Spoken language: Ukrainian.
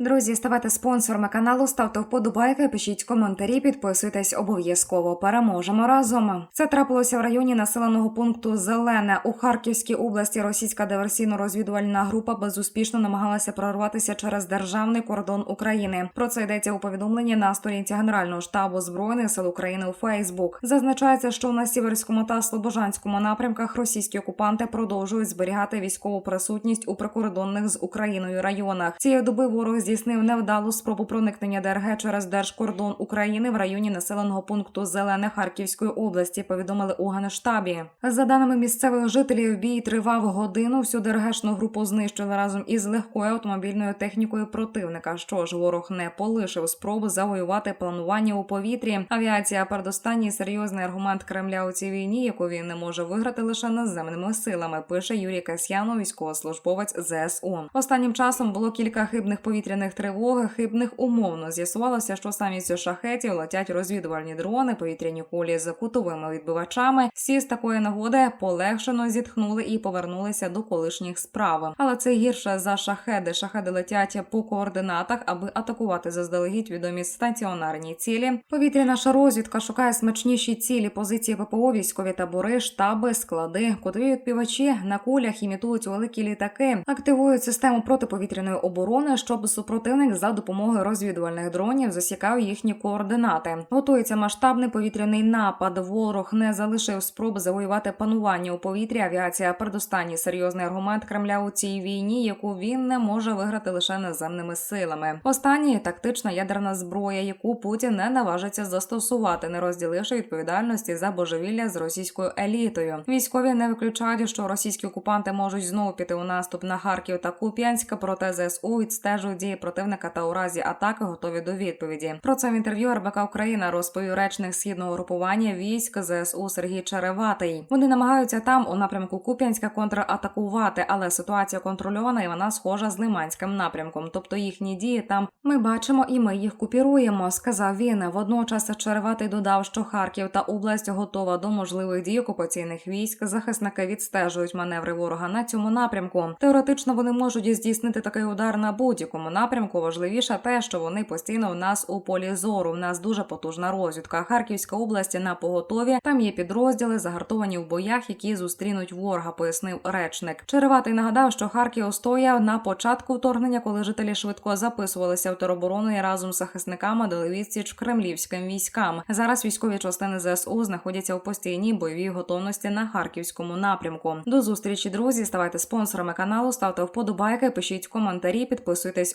Друзі, ставайте спонсорами каналу, ставте вподобайки, пишіть коментарі, підписуйтесь обов'язково. Переможемо разом. Це трапилося в районі населеного пункту Зелене у Харківській області. Російська диверсійно-розвідувальна група безуспішно намагалася прорватися через державний кордон України. Про це йдеться у повідомленні на сторінці Генерального штабу збройних сил України у Фейсбук. Зазначається, що на сіверському та слобожанському напрямках російські окупанти продовжують зберігати військову присутність у прикордонних з Україною районах. Цієї доби ворог здійснив невдалу спробу проникнення ДРГ через держкордон України в районі населеного пункту Зелене Харківської області. Повідомили у Генштабі. За даними місцевих жителів, бій тривав годину. Всю ДРГшну групу знищили разом із легкою автомобільною технікою противника. Що ж, ворог не полишив спроби завоювати планування у повітрі. Авіація передостанній серйозний аргумент Кремля у цій війні, яку він не може виграти лише наземними силами. Пише Юрій Касьянов, військовослужбовець ЗСУ. Останнім часом було кілька хибних повітряних тривог, хибних умовно. З'ясувалося, що самі ці шахетів летять розвідувальні дрони, повітряні кулі з кутовими відбивачами. Всі з такої нагоди полегшено зітхнули і повернулися до колишніх справ. Але це гірше за шахеди. Шахеди летять по координатах, аби атакувати заздалегідь відомі стаціонарні цілі. Повітряна розвідка шукає смачніші цілі позиції ППО, військові табори, штаби, склади, кутові відпівачі на кулях імітують великі літаки, активують систему протиповітряної оборони, щоб супротивник за допомогою розвідувальних дронів засікав їхні координати. Готується масштабний повітряний напад. Ворог не залишив спроб завоювати панування у повітрі. Авіація передостанній серйозний аргумент Кремля у цій війні, яку він не може виграти лише наземними силами. Останній тактична ядерна зброя, яку Путін не наважиться застосувати, не розділивши відповідальності за божевілля з російською елітою. Військові не виключають, що російські окупанти можуть знову піти у наступ на Харків та Куп'янськ, проте ЗСУ відстежують дії противника та у разі атаки готові до відповіді. Про це в інтерв'ю РБК Україна розповів речник східного групування військ ЗСУ Сергій Череватий. Вони намагаються там у напрямку Куп'янська контратакувати, але ситуація контрольована і вона схожа з Лиманським напрямком. Тобто їхні дії там ми бачимо і ми їх купіруємо. Сказав він. Водночас Череватий додав, що Харків та область готова до можливих дій окупаційних військ. Захисники відстежують маневри ворога на цьому напрямку. Теоретично вони можуть здійснити такий удар на будь-якому напрямку. Важливіше те, що вони постійно в нас у полі зору. В нас дуже потужна розвідка. Харківська область на поготові. Там є підрозділи, загартовані в боях, які зустрінуть ворога. Пояснив речник. Череватий нагадав, що Харків стояв на початку вторгнення, коли жителі швидко записувалися в тероборону і разом з захисниками дали відсіч кремлівським військам. Зараз військові частини ЗСУ знаходяться у постійній бойовій готовності на харківському напрямку. До зустрічі, друзі. Ставайте спонсорами каналу, ставте вподобайки, пишіть коментарі, підписуйтесь